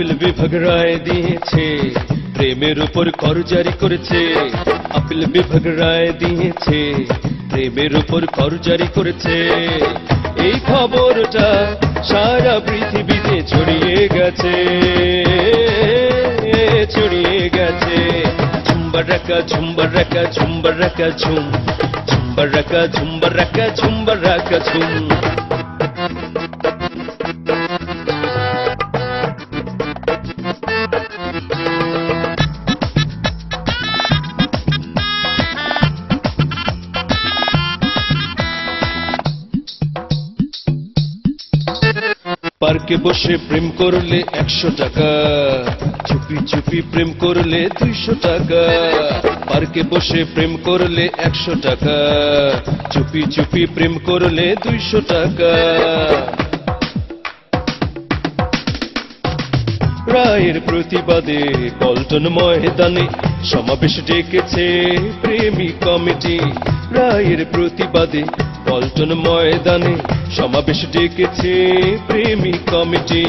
Appeal বিভাগ রায় দিয়েছে। প্রেমের উপর কর জারি করেছে। আপিল বিভাগ রায় দিয়েছে। প্রেমের উপর কর জারি করেছে। এই খবরটা সারা পৃথিবীতে ছড়িয়ে গেছে। ছড়িয়ে গেছে। ঝুম্বার রাখা ঝুম্বার রাখা ঝুম্বার রাখা ঝুম। ঝুম্বার রাখা ঝুম্বার রাখা ঝুম্বার রাখা ঝুম। পার্কে বসে প্রেম করলে একশো টাকা। চুপি চুপি প্রেম করলে দুইশো টাকা। পার্কে বসে প্রেম করলে একশো টাকা। চুপি চুপি প্রেম করলে দুইশো টাকা। রায়ের প্রতিবাদে পল্টন ময়দানে সমাবেশ ডেকেছে প্রেমী কমিটি। রায়ের প্রতিবাদে পল্টন ময়দানে সমাবেশ ডেকেছে প্রেমী কমিটি।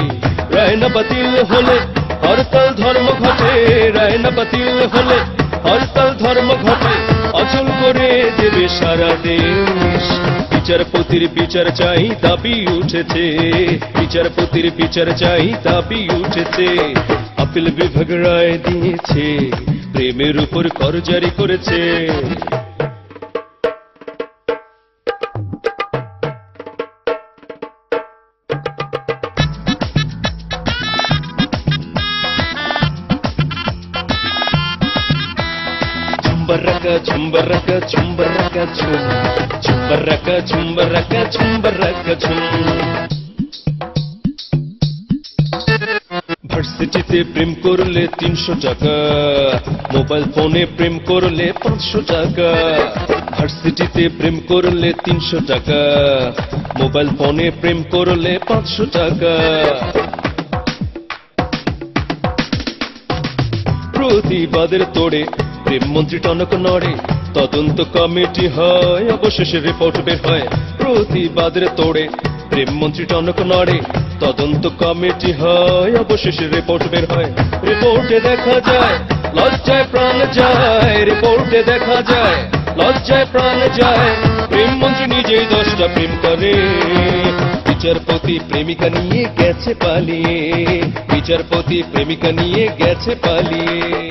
রায় না বাতিল হলে হরতাল ধর্ম ঘটে রায় না বাতিল হলে হরতাল ধর্ম ঘটে। অচল করে দেবে সারা দেশ। বিচারপতির বিচার চাই দাবি উঠেছে। বিচারপতির বিচার চাই দাবি উঠেছে। আপিল বিভাগ রায় দিয়েছে, প্রেমের উপর কর জারি করেছে। ঝুম্বরকা ঝুম্বরকা ঝুম্বরকা ঝুম ঝুম্বরকা ঝুম্বরকা ঝুম্বরকা ঝুম ভার্সিটিতে প্রেম করলে তিনশো টাকা মোবাইল ফোনে প্রেম করলে পাঁচশো টাকা। ভার্সিটিতে প্রেম করলে তিনশো টাকা মোবাইল ফোনে প্রেম করলে পাঁচশো টাকা। প্রতিবাদের তোড়ে প্রেম মন্ত্রী টনক নড়ে, তদন্ত কমিটি হয়, অবশেষে রিপোর্ট বের হয়, প্রতিবাদের তোড়ে। প্রেম মন্ত্রী টনক নড়ে, তদন্ত কমিটি হয়, অবশেষে রিপোর্ট বের হয়। রিপোর্টে দেখা যায়, লজ্জায় প্রাণ যায় রিপোর্টে দেখা যায়, লজ্জায় প্রাণ যায়। প্রেম মন্ত্রী নিজেই দশটা প্রেম করে। বিচারপতি প্রেমিকা নিয়ে গেছে পালিয়ে, বিচারপতি প্রেমিকা নিয়ে গেছে পালিয়ে।